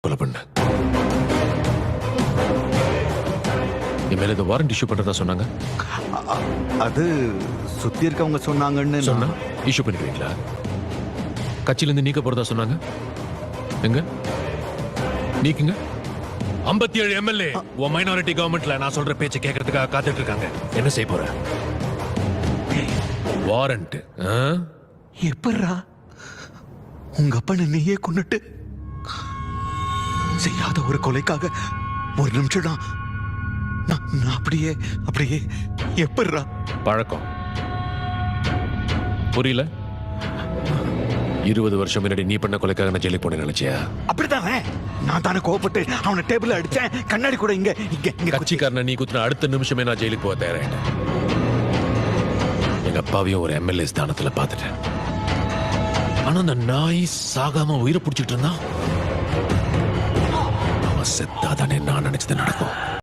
கொலை பண்ண. என் மேல இந்த வாரண்ட் இஷ்யூ பண்றதா சொன்னாங்க? அ- அது சுத்தி இருக்கவங்க சொன்னாங்கன்னு நான்- சொன்னா? இஷ்யூ பண்ணிக்கிறீங்களா கட்சியில இருந்து நீக்க போறதா சொன்னாங்க? எங்க? நீக்குங்க? ஐம்பத்தி ஏழு எம்எல்ஏ உன் மைனாரிட்டி கவர்மெண்ட்ல நான் சொல்ற பேச்சை கேட்கறதுக்காக காத்துட்டு இருக்காங்க. என்ன செய்ய போற? வாரண்ட் எப்பட்றா உங்க அப்பனை நீயே கொன்னுட்டு செய்யாத ஒரு கொலைக்காக ஒரு நிமிஷம் நான் அப்படியே அப்படியே எப்பட்றா? பழக்கம். புரியல? இருபது வருஷம் முன்னாடி நீ பண்ண கொலைக்காக நான் ஜெயிலுக்கு போனேன் நினைச்சியா? அப்படிதானே நான் தானே கோவப்பட்டு அவனை டேபிள் அடிச்சேன். கண்ணாடி கூட இங்க இங்க இங்க கட்சிக்காரனை நீ குத்துன அடுத்த நிமிஷமே நான் ஜெயிலுக்கு போக தயாராயிட்டேன். எங்க அப்பாவையும் ஒரு எம்எல்ஏ ஸ்தானத்துல பார்த்துட்டேன். ஆனா அந்த நாய் சாகாம உயிரை பிடிச்சிட்டு இருந்தான். அவன் செத்தாதானே நான் நினைச்சது நடக்கும்